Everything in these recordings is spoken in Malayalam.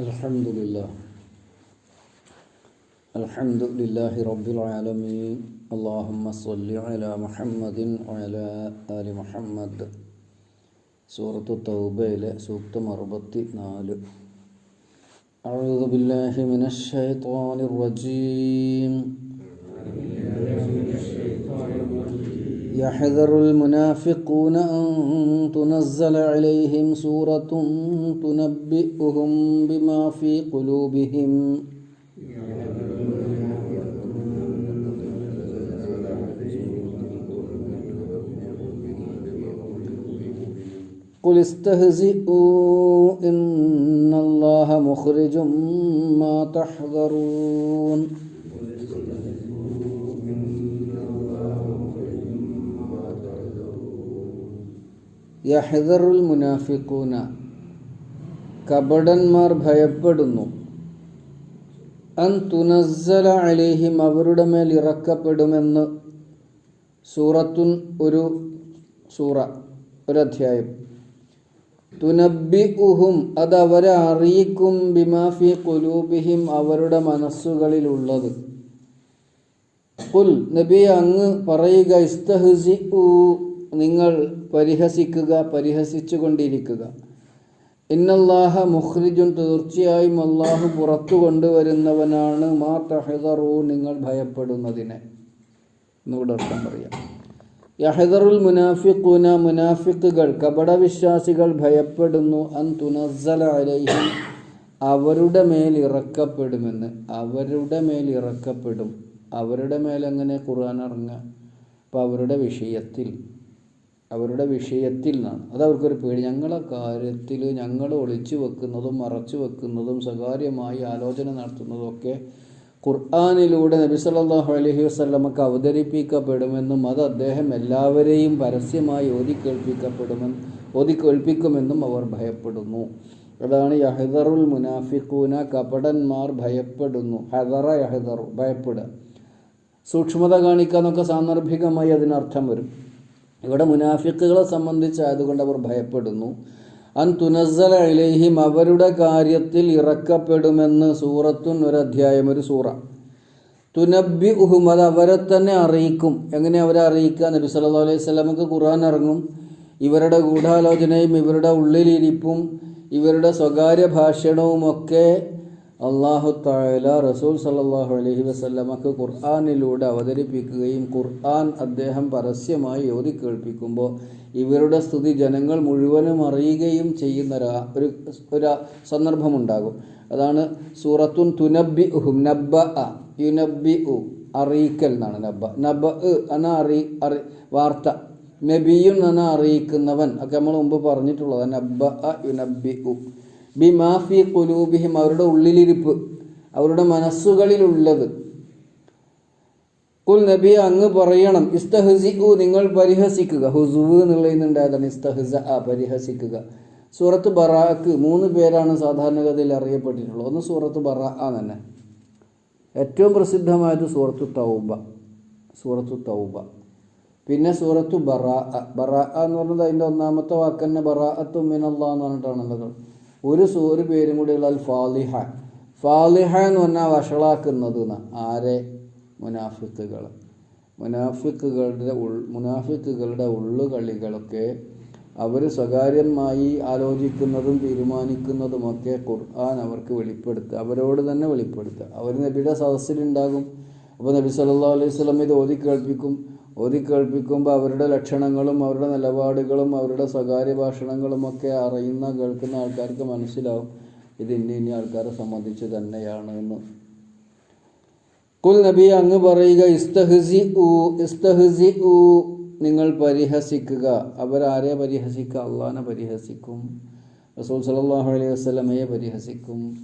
الحمد لله الحمد لله رب العالمين اللهم صل على محمد وعلى آل محمد سورة التوبة سورة مربطي نال أعوذ بالله من الشيطان الرجيم يحذر المنافقون أن تنزل عليهم سورة تنبئهم بما في قلوبهم. قل استهزئوا إن الله مخرج ما تحذرون. യഹദറുൽ മുനാഫിക്കൂന കപടന്മാർ ഭയപ്പെടുന്നു. അൻ തുനസ്സല അലേഹിം അവരുടെ മേൽ ഇറക്കപ്പെടുമെന്ന് സൂറത്തുൻ ഒരു സൂറ ഒരധ്യായം. തുനബി ഉഹും അത് അവരെ അറിയിക്കും ബിമാഫി കുലൂബിഹിം അവരുടെ മനസ്സുകളിലുള്ളത്. കുൽ നബി അങ്ങ് പറയുക ഇസ്തഹസി നിങ്ങൾ പരിഹസിക്കുക പരിഹസിച്ചു കൊണ്ടിരിക്കുക ഇന്നല്ലാഹ മുഖ്രിജുൻ തീർച്ചയായും അള്ളാഹു പുറത്തു കൊണ്ടുവരുന്നവനാണ്. മാ തഹദറു നിങ്ങൾ ഭയപ്പെടുന്നതിനെ. എന്നിവിടെ അർത്ഥം പറയാം. യഹദറുൽ മുനാഫിഖുന മുനാഫിക്കുകൾ കപടവിശ്വാസികൾ ഭയപ്പെടുന്നു. അൻ തുനസ്സല അലൈഹി അവരുടെ മേൽ ഇറക്കപ്പെടുമെന്ന്. അവരുടെ മേൽ ഇറക്കപ്പെടും. അവരുടെ മേലെങ്ങനെ ഖുർആൻ ഇറങ്ങുക? അപ്പോൾ അവരുടെ വിഷയത്തിൽ. അവരുടെ വിഷയത്തിൽ നിന്നാണ്. അത് അവർക്കൊരു പേടി. ഞങ്ങളെ കാര്യത്തിൽ ഞങ്ങൾ ഒളിച്ചു വെക്കുന്നതും മറച്ചു വെക്കുന്നതും സ്വകാര്യമായി ആലോചന നടത്തുന്നതും ഒക്കെ ഖുർആാനിലൂടെ നബി സല്ലല്ലാഹു അലഹി വസ്ലമക്ക് അവതരിപ്പിക്കപ്പെടുമെന്നും അത് അദ്ദേഹം എല്ലാവരെയും പരസ്യമായി ഓതി ഓതിക്കേൾപ്പിക്കുമെന്നും ഓതി അവർ ഭയപ്പെടുന്നു. അതാണ് യഹദറുൽ മുനാഫിഖൂന കപടന്മാർ ഭയപ്പെടുന്നു. ഹദറ യഹദറു ഭയപ്പെടുക. സൂക്ഷ്മത കാണിക്കാന്നൊക്കെ സാന്ദർഭികമായി അതിനർത്ഥം വരും. ഇവിടെ മുനാഫിക്കുകളെ സംബന്ധിച്ചായതുകൊണ്ട് അവർ ഭയപ്പെടുന്നു. അൻ തുനസ്സല ഇലൈഹിം അവരുടെ കാര്യത്തിൽ ഇറക്കപ്പെടുമെന്ന് സൂറത്തുൻ ഒരു അധ്യായം ഒരു സൂറ. തുനബി ഉഹും അത് അവരെ തന്നെ അറിയിക്കും. എങ്ങനെ അവരെ അറിയിക്കുക? നബി സല്ലാ അലൈഹി സ്വലമക്ക് ഖുർആൻ ഇറങ്ങും. ഇവരുടെ ഗൂഢാലോചനയും ഇവരുടെ ഉള്ളിലിരിപ്പും ഇവരുടെ സ്വകാര്യ ഭാഷണവും ഒക്കെ അള്ളാഹു താല റസൂൽ സല്ലാഹു അലഹി വസല്ലമക്ക് ഖുർആാനിലൂടെ അവതരിപ്പിക്കുകയും ഖുർആൻ അദ്ദേഹം പരസ്യമായി ഓതി കേൾപ്പിക്കുമ്പോൾ ഇവരുടെ സ്തുതി ജനങ്ങൾ മുഴുവനും അറിയുകയും ചെയ്യുന്ന ഒരു ഒരു സന്ദർഭമുണ്ടാകും. അതാണ് സൂറത്തുൻ തുനബി ഉഹും നബ്ബ യുനബി ഉ അറിയിക്കൽ എന്നാണ് നബ്ബ. നബ്ബ എന്ന അറി അറി വാർത്ത. നബിയും എന്ന അറിയിക്കുന്നവൻ. ഒക്കെ നമ്മൾ മുമ്പ് പറഞ്ഞിട്ടുള്ളത് നബ്ബ യുനബി ഉ ബിമാഫി കുലൂബിഹിം അവരുടെ ഉള്ളിലിരിപ്പ് അവരുടെ മനസ്സുകളിലുള്ളത്. കുൽ നബി അങ്ങ് പറയണം ഇസ്തഹസിഖു നിങ്ങൾ പരിഹസിക്കുക. ഹുസുവ് അതാണ് ഇസ്തഹസ പരിഹസിക്കുക. സൂറത്ത് ബറാക്ക് മൂന്ന് പേരാണ് സാധാരണഗതിയിൽ അറിയപ്പെട്ടിട്ടുള്ളത്. ഒന്ന് സൂറത്ത് ബറ തന്നെ. ഏറ്റവും പ്രസിദ്ധമായത് സൂറത്തു തൗബ സൂറത്തു തൗബ. പിന്നെ സൂറത്തു ബറ ബറ എന്ന് പറഞ്ഞത് അതിന്റെ ഒന്നാമത്തെ വാക്ക് തന്നെ ബറാഅത്തു മിനല്ലാ എന്ന് പറഞ്ഞിട്ടാണുള്ളത്. ഒരു ഒരു പേരും കൂടിയുള്ള അൽ ഫാലിഹ ഫാലിഹ എന്ന് പറഞ്ഞാൽ വഷളാക്കുന്നത് ആരെ? മുനാഫിക്കുകൾ മുനാഫിക്കുകളുടെ ഉൾ മുനാഫിക്കുകളുടെ ഉള്ളുകളികളൊക്കെ അവർ സ്വകാര്യമായി ആലോചിക്കുന്നതും തീരുമാനിക്കുന്നതുമൊക്കെ ഖുർആൻ അവർക്ക് വെളിപ്പെടുത്തുക അവരോട് തന്നെ വെളിപ്പെടുത്തുക. അവർ നബിയുടെ സദസ്സിലുണ്ടാകും. അപ്പോൾ നബി സല്ലാ അലൈഹി സ്വലം ഇത് ഓതി കേൾപ്പിക്കും ഓതി കേൾപ്പിക്കുമ്പോൾ അവരുടെ ലക്ഷണങ്ങളും അവരുടെ നിലപാടുകളും അവരുടെ സ്വകാര്യ ഭാഷണങ്ങളും ഒക്കെ അറിയുന്ന കേൾക്കുന്ന ആൾക്കാർക്ക് മനസ്സിലാവും. ഇത് ഇന്ന ഇനി ആൾക്കാരെ സംബന്ധിച്ച് തന്നെയാണ് എന്ന്. കുൽ നബി അങ്ങ് പറയുക ഇസ്തഹസി ഊ ഇസ്തഹസി ഊ നിങ്ങൾ പരിഹസിക്കുക. അവരാരെ പരിഹസിക്കുക? അള്ളഹാനെ പരിഹസിക്കും. റസൂൽ സലാഹു അലൈഹി വസ്ലമയെ പരിഹസിക്കും.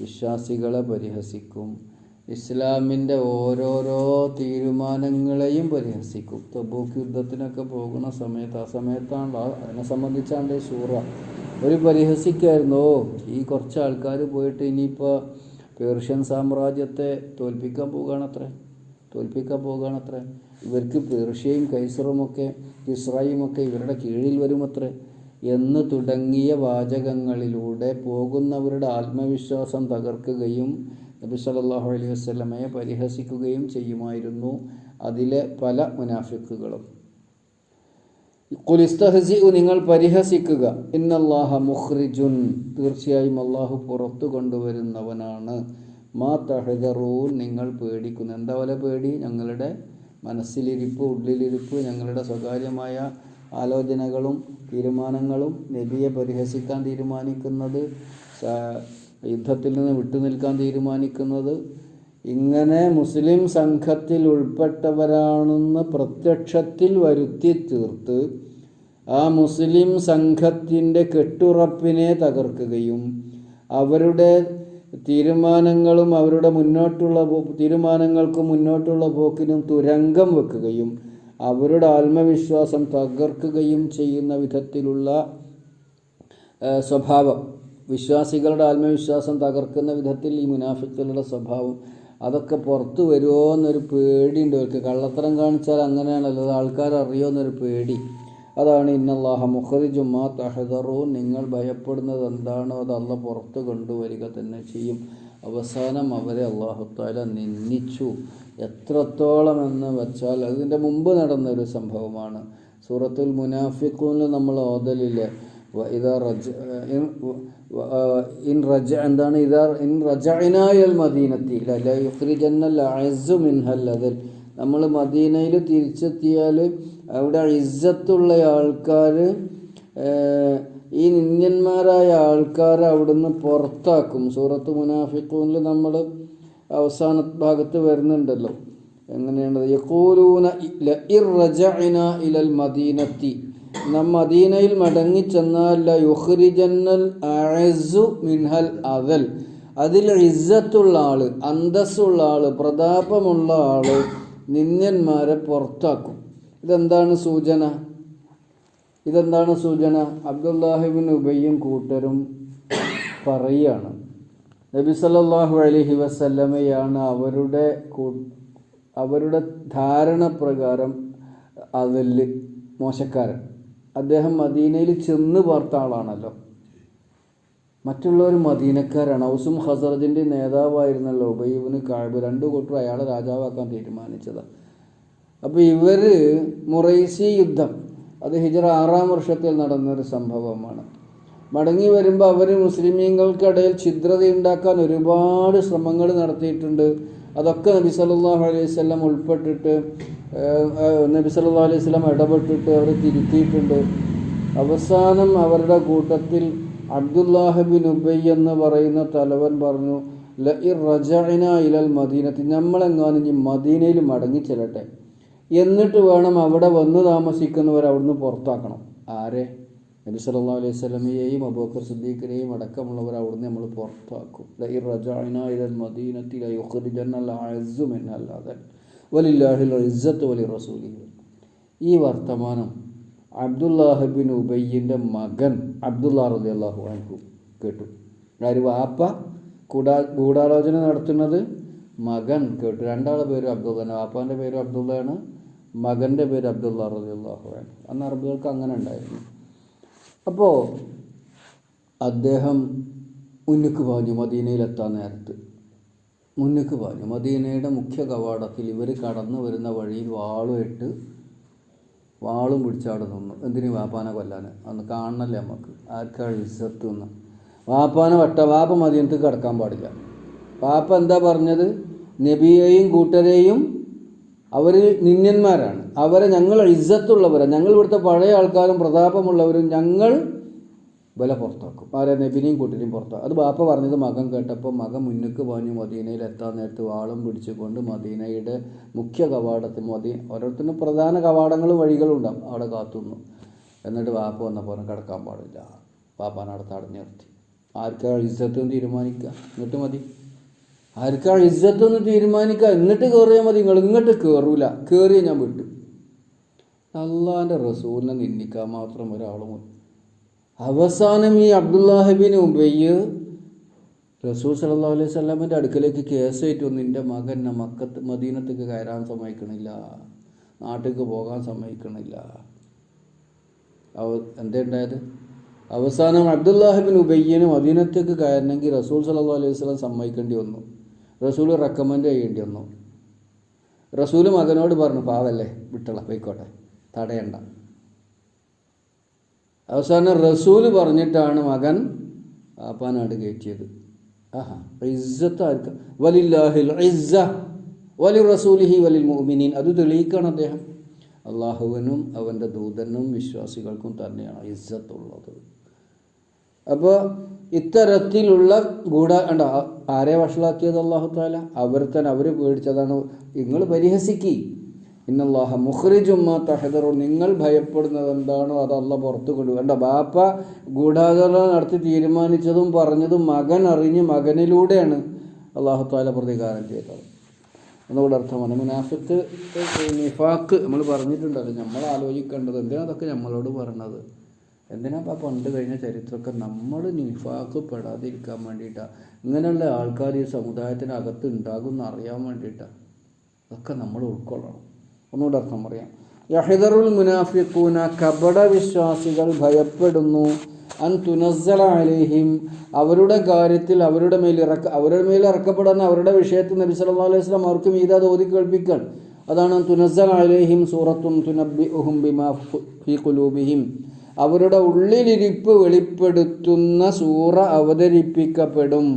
വിശ്വാസികളെ പരിഹസിക്കും. ഇസ്ലാമിന്റെ ഓരോരോ തീരുമാനങ്ങളെയും പരിഹസിക്കും. തബൂക്ക് യുദ്ധത്തിനൊക്കെ പോകുന്ന സമയത്ത് ആ സമയത്താണല്ലോ അതിനെ സംബന്ധിച്ചാണ്ട് സൂറ ഒരു പരിഹസിക്കായിരുന്നു ഈ കുറച്ച് ആൾക്കാർ പോയിട്ട് ഇനിയിപ്പോൾ പേർഷ്യൻ സാമ്രാജ്യത്തെ തോൽപ്പിക്കാൻ പോകുകയാണത്രേ തോൽപ്പിക്കാൻ പോകുകയാണത്രേ ഇവർക്ക് പേർഷ്യയും കൈസറുമൊക്കെ ഇസ്രായും ഒക്കെ ഇവരുടെ കീഴിൽ വരുമത്രേ? എന്ന് തുടങ്ങിയ വാചകങ്ങളിലൂടെ പോകുന്നവരുടെ ആത്മവിശ്വാസം തകർക്കുകയും നബി സല്ലല്ലാഹു അലൈഹി വസ്ലമയെ പരിഹസിക്കുകയും ചെയ്യുമായിരുന്നു അതിലെ പല മുനാഫിക്കുകളും. നിങ്ങൾ പരിഹസിക്കുക. ഇന്നല്ലാഹ മുഖ്രിജുൻ. തീർച്ചയായും അള്ളാഹു പുറത്തു കൊണ്ടുവരുന്നവനാണ്. മാ തഹദറൂൻ. നിങ്ങൾ പേടിക്കുന്നു. എന്താ പോലെ പേടി? ഞങ്ങളുടെ മനസ്സിലിരിപ്പ് ഉള്ളിലിരിപ്പ് ഞങ്ങളുടെ സ്വകാര്യമായ ആലോചനകളും തീരുമാനങ്ങളും നബിയെ പരിഹസിക്കാൻ തീരുമാനിക്കുന്നത് യുദ്ധത്തിൽ നിന്ന് വിട്ടുനിൽക്കാൻ തീരുമാനിക്കുന്നത് ഇങ്ങനെ മുസ്ലിം സംഘത്തിൽ ഉൾപ്പെട്ടവരാണെന്ന് പ്രത്യക്ഷത്തിൽ വരുത്തി തീർത്ത് ആ മുസ്ലിം സംഘത്തിന്റെ കെട്ടുറപ്പിനെ തകർക്കുകയും അവരുടെ തീരുമാനങ്ങളും അവരുടെ മുന്നോട്ടുള്ള തീരുമാനങ്ങൾക്കും മുന്നോട്ടുള്ള പോക്കിനും തുരങ്കം വെക്കുകയും അവരുടെ ആത്മവിശ്വാസം തകർക്കുകയും ചെയ്യുന്ന വിധത്തിലുള്ള സ്വഭാവം. വിശ്വാസികളുടെ ആത്മവിശ്വാസം തകർക്കുന്ന വിധത്തിൽ ഈ മുനാഫിക്കുകളുടെ സ്വഭാവം അതൊക്കെ പുറത്തു വരുമോ എന്നൊരു പേടിയുണ്ട്. അവർക്ക് കള്ളത്തരം കാണിച്ചാൽ അങ്ങനെയാണല്ലോ അത് ആൾക്കാർ അറിയോ എന്നൊരു പേടി. അതാണ് ഇന്നല്ലാഹ മുഖറിജുമാ തഹദറൂ. നിങ്ങൾ ഭയപ്പെടുന്നത് എന്താണോ അത് അല്ല പുറത്ത് കൊണ്ടുവരിക തന്നെ ചെയ്യും. അവസാനം അവരെ അള്ളാഹുത്താല നിന്ദിച്ചു. എത്രത്തോളം എന്ന് വെച്ചാൽ അതിന്റെ മുമ്പ് നടന്നൊരു സംഭവമാണ്. സൂറത്തുൽ മുനാഫിഖൂനിൽ നമ്മൾ ഓതലില്ലേ? ഇൻ റജ എന്താണ് ഇതാ ഇൻ റജഅനായൽ മദീനത്തി ല നമ്മൾ മദീനയിൽ തിരിച്ചെത്തിയാൽ അവിടെ ഇസ്സത്തുള്ള ആൾക്കാർ ഈ നിന്ദ്യന്മാരായ ആൾക്കാർ അവിടുന്ന് പുറത്താക്കും. സൂറത്ത് മുനാഫിഖൂനിൽ നമ്മൾ അവസാന ഭാഗത്ത് വരുന്നുണ്ടല്ലോ. എങ്ങനെയാണ്? റജഅന ഇലൽ മദീനത്തി. നാം മദീനയിൽ മടങ്ങിച്ചെന്നാൽ മിൻഹൽ അവൽ അതിൽ ഇസ്സത്തുള്ള ആൾ അന്തസ്സുള്ള ആൾ പ്രതാപമുള്ള ആൾ നിന്ദന്മാരെ പുറത്താക്കും. ഇതെന്താണ് സൂചന? ഇതെന്താണ് സൂചന? അബ്ദുല്ലാഹിബിൻ ഉബയ്യും കൂട്ടരും പറയുകയാണ്. നബി സല്ലാഹു അലഹി വസല്ലമയാണ് അവരുടെ അവരുടെ ധാരണ പ്രകാരം അതിൽ മോശക്കാരൻ. അദ്ദേഹം മദീനയിൽ ചെന്ന് പാർത്ത ആളാണല്ലോ. മറ്റുള്ളവർ മദീനക്കാരാണ്. ഔസും ഹസറജിന്റെ നേതാവായിരുന്നല്ലോ ഉബൈബിന് കാഴ്ബ് രണ്ടു കൂട്ടർ അയാളെ രാജാവാക്കാൻ തീരുമാനിച്ചത്. അപ്പോൾ ഇവർ മുറൈസി യുദ്ധം അത് ഹിജറ ആറാം വർഷത്തിൽ നടന്നൊരു സംഭവമാണ്. മടങ്ങി വരുമ്പോൾ അവർ മുസ്ലിമീങ്ങൾക്കിടയിൽ ഛിദ്രതയുണ്ടാക്കാൻ ഒരുപാട് ശ്രമങ്ങൾ നടത്തിയിട്ടുണ്ട്. അതൊക്കെ നബി സല്ലല്ലാഹു അലൈഹി ഉൾപ്പെട്ടിട്ട് നബി സല്ലല്ലാഹു അലൈഹി സ്വലം ഇടപെട്ടിട്ട് അവർ തിരുത്തിയിട്ടുണ്ട്. അവസാനം അവരുടെ കൂട്ടത്തിൽ അബ്ദുല്ലാഹബിൻ ഉബൈ എന്ന് പറയുന്ന തലവൻ പറഞ്ഞു റജഅന ഇലൽ മദീനത്തിൽ നമ്മളെങ്ങാനും ഇനി മദീനയിൽ മടങ്ങി ചെല്ലട്ടെ എന്നിട്ട് വേണം അവിടെ വന്ന് താമസിക്കുന്നവർ അവിടുന്ന് പുറത്താക്കണം. ആരെ? നബി സല്ലാ അലൈഹി സ്വലമിയെയും അബൂബക്കർ സിദ്ദീഖിനെയും അടക്കമുള്ളവർ അവിടുന്ന് നമ്മൾ പുറത്താക്കും. ലഇർ റജഅന ഇലൽ മദീനത്തിൽ അദൽ വലില്ലാഹിൽ ഇസ്സത്ത് വലി റസൂലിഹി ഈ വർത്തമാനം അബ്ദുല്ലാഹിബിൻ ഉബയ്യിന്റെ മകൻ അബ്ദുല്ലാ റലി അള്ളാഹു കേട്ടു. ആര് വാപ്പ കൂടാ ഗൂഢാലോചന നടത്തുന്നത് മകൻ കേട്ടു. രണ്ടാളെ പേര് അബ്ദുള്ള വാപ്പാന്റെ പേര് അബ്ദുള്ളയാണ് മകന്റെ പേര് അബ്ദുള്ള റലി അള്ളാഹു അൻഹു. അന്ന് അറബികൾക്ക് അങ്ങനെ ഉണ്ടായിരുന്നു. അപ്പോൾ അദ്ദേഹം ഉന്നുക്ക് പറഞ്ഞു മദീനയിലെത്താൻ നേരത്ത്. മുന്നുക്ക് പാഞ്ഞു. മദീനയുടെ മുഖ്യ കവാടത്തിൽ ഇവർ കടന്നു വരുന്ന വഴിയിൽ വാളുമിട്ട് വാളും പിടിച്ചവിടെ നിന്നു. എന്തിനു വാപ്പാനെ കൊല്ലാൻ അന്ന് കാണണല്ലേ നമുക്ക് ആർക്കാണ് ഇസത്ത് എന്ന് വാപ്പാനെ വട്ട വാപ്പ മദീനത്ത് കിടക്കാൻ പാടില്ല. വാപ്പ എന്താ പറഞ്ഞത്? നബിയെയും കൂട്ടരെയും അവർ നിന്യന്മാരാണ് അവരെ ഞങ്ങൾ ഇജ്ജത്തുള്ളവരാണ് ഞങ്ങൾ ഇവിടുത്തെ പഴയ ആൾക്കാരും പ്രതാപമുള്ളവരും. ഞങ്ങൾ വില പുറത്താക്കും. ആരെ നബിനെയും കൂട്ടരെയും പുറത്താക്കും അത് ബാപ്പ പറഞ്ഞത് മകൻ കേട്ടപ്പോൾ മകൻ മുന്നിക്ക് പോഞ്ഞ് മദീനയിൽ എത്താൻ നേരത്ത് വാളും പിടിച്ചുകൊണ്ട് മദീനയുടെ മുഖ്യ കവാടത്തിൽ മദീ ഓരോരുത്തരും പ്രധാന കവാടങ്ങളും വഴികളും ഉണ്ടാവും അവിടെ കാത്തുനിന്നു എന്നിട്ട് വാപ്പ വന്നപ്പോൾ കിടക്കാൻ പാടില്ല. വാപ്പാനവിടെ തടഞ്ഞു നിർത്തി. ആർക്കാ ഇസ്സത്ത് തീരുമാനിക്കുക എന്നിട്ട് മതി. ആർക്കാ ഇസ്സത്ത് ഒന്ന് തീരുമാനിക്കുക എന്നിട്ട് കയറിയാൽ മതി. നിങ്ങൾ ഇങ്ങോട്ട് കയറൂല കയറിയ ഞാൻ വിട്ടു. അള്ളാന്റെ റസൂലിനെ നിന്ദിക്കാൻ മാത്രം ഒരാളും അവസാനം ഈ അബ്ദുല്ലാഹിബിന് ഉബയ്യ് റസൂൽ സല്ലല്ലാഹു അലൈഹി സ്വലാമിന്റെ അടുക്കലേക്ക് കേസായിട്ട് വന്നു നിന്റെ മകൻ മക്കത്ത് മദീനത്തേക്ക് കയറാൻ സമ്മതിക്കണില്ല. നാട്ടിലേക്ക് പോകാൻ സമ്മതിക്കണില്ല. അവ എന്തേ അവസാനം അബ്ദുല്ലാഹിബിൻ ഉബയ്യന് മദീനത്തേക്ക് കയറണമെങ്കിൽ റസൂൽ സല്ലല്ലാഹു അലൈഹി സ്വലം സമ്മതിക്കേണ്ടി വന്നു. റസൂൽ റെക്കമെൻഡ് ചെയ്യേണ്ടി വന്നു. റസൂൽ മകനോട് പറഞ്ഞു പാവല്ലേ വിട്ടള പോയിക്കോട്ടെ തടയണ്ട. അവസാനം റസൂൽ പറഞ്ഞിട്ടാണ് മകൻ ആപ്പാനാട് കയറ്റിയത്. അത് തെളിയിക്കുകയാണ് അദ്ദേഹം. അള്ളാഹുവിനും അവന്റെ ദൂതനും വിശ്വാസികൾക്കും തന്നെയാണ് ഇസ്സത്തുള്ളത്. അപ്പോൾ ഇത്തരത്തിലുള്ള ഗൂഢ കണ്ട ആരെ വഷളാക്കിയത് അള്ളാഹു താല അവർ തന്നെ അവർ പേടിച്ചതാണ് നിങ്ങൾ പരിഹസിക്കി. ഇന്നല്ലാഹ മുഖ്രിജുമ്മ തഹദറു. നിങ്ങൾ ഭയപ്പെടുന്നത് എന്താണോ അത് അല്ല പുറത്തു കൊണ്ടു കണ്ട ബാപ്പ ഗൂഢാചരണം നടത്തി തീരുമാനിച്ചതും പറഞ്ഞതും മകൻ അറിഞ്ഞ് മകനിലൂടെയാണ് അള്ളാഹു താല പ്രതികാരം ചെയ്തത്. എന്നുകൂടെ അർത്ഥമാണ് മുനാഫിത്ത് നിഫാക്ക് നമ്മൾ പറഞ്ഞിട്ടുണ്ടല്ലോ. നമ്മൾ ആലോചിക്കേണ്ടത് എന്തിനാ അതൊക്കെ നമ്മളോട് പറഞ്ഞത് എന്തിനാ ഇപ്പം പണ്ട് കഴിഞ്ഞ ചരിത്രമൊക്കെ നമ്മൾ നിഫാക്ക് പെടാതിരിക്കാൻ വേണ്ടിയിട്ടാണ് ഇങ്ങനെയുള്ള ആൾക്കാർ ഈ സമുദായത്തിനകത്ത് ഉണ്ടാകും എന്ന് അറിയാൻ വേണ്ടിയിട്ടാണ് അതൊക്കെ നമ്മൾ ഉൾക്കൊള്ളണം. ഒന്നുകൂടെ അർത്ഥം പറയാം. യഹിദറുൽ മുനാഫിക്കൂന കപട വിശ്വാസികൾ ഭയപ്പെടുന്നു. അൻ തുനസ്സല അലൈഹിം അവരുടെ കാര്യത്തിൽ അവരുടെ മേൽ ഇറക്ക അവരുടെ മേൽ ഇറക്കപ്പെടുന്ന അവരുടെ വിഷയത്തിൽ നബി സല്ലല്ലാഹു അലൈഹി വസല്ലം അവർക്ക് മീത ഓതി കേൾപ്പിക്കൽ അതാണ് തുനസ്സല അലൈഹിം സൂറത്തുൻ തുനബ്ബിഉഹും ബിമാ ഫീ ഖുലൂബിഹിം. അവരുടെ ഉള്ളിലിരിപ്പ് വെളിപ്പെടുത്തുന്ന സൂറ അവതരിപ്പിക്കപ്പെടും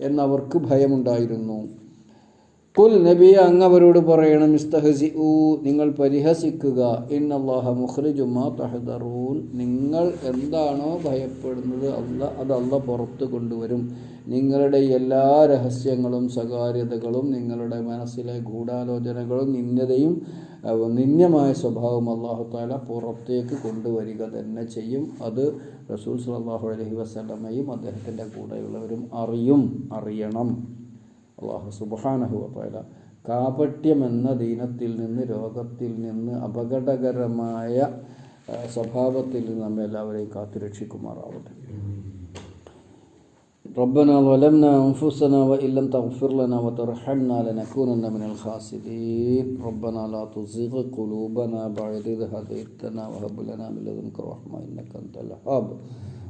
എന്നവർക്ക് ഭയമുണ്ടായിരുന്നു. കുൽ നബിയ അങ്ങവരോട് പറയണം ഇസ്തഹസി ഊ നിങ്ങൾ പരിഹസിക്കുക. ഇന്നല്ലാഹ മുഖ്രിജുമാ നിങ്ങൾ എന്താണോ ഭയപ്പെടുന്നത് അല്ല അത് അല്ല പുറത്ത് കൊണ്ടുവരും. നിങ്ങളുടെ എല്ലാ രഹസ്യങ്ങളും സ്വകാര്യതകളും നിങ്ങളുടെ മനസ്സിലെ ഗൂഢാലോചനകളും നിന്യതയും അഹ് നിന്യമായ സ്വഭാവം അള്ളാഹു താല പുറത്തേക്ക് കൊണ്ടുവരിക തന്നെ ചെയ്യും. അത് റസൂൽ സല്ലല്ലാഹു അലഹി വസ്ലമയും അദ്ദേഹത്തിന്റെ കൂടെയുള്ളവരും അറിയും അറിയണം. അള്ളാഹു സുബാനഹു അപ്പായ കാപട്യം എന്ന ദീനത്തിൽ നിന്ന് രോഗത്തിൽ നിന്ന് അപകടകരമായ ആ, സ്വഭാവത്തിൽ നിന്ന് നമ്മെ എല്ലാവരെയും കാത്തുരക്ഷിക്കുമാറാവട്ടെ ربنا ظلمنا أنفسنا وإن لم تغفر لنا وترحمنا لنكونن من الخاسرين ربنا لا تزغ قلوبنا بعد إذ هديتنا وهب لنا من لدنك رحمة إنك أنت الوهاب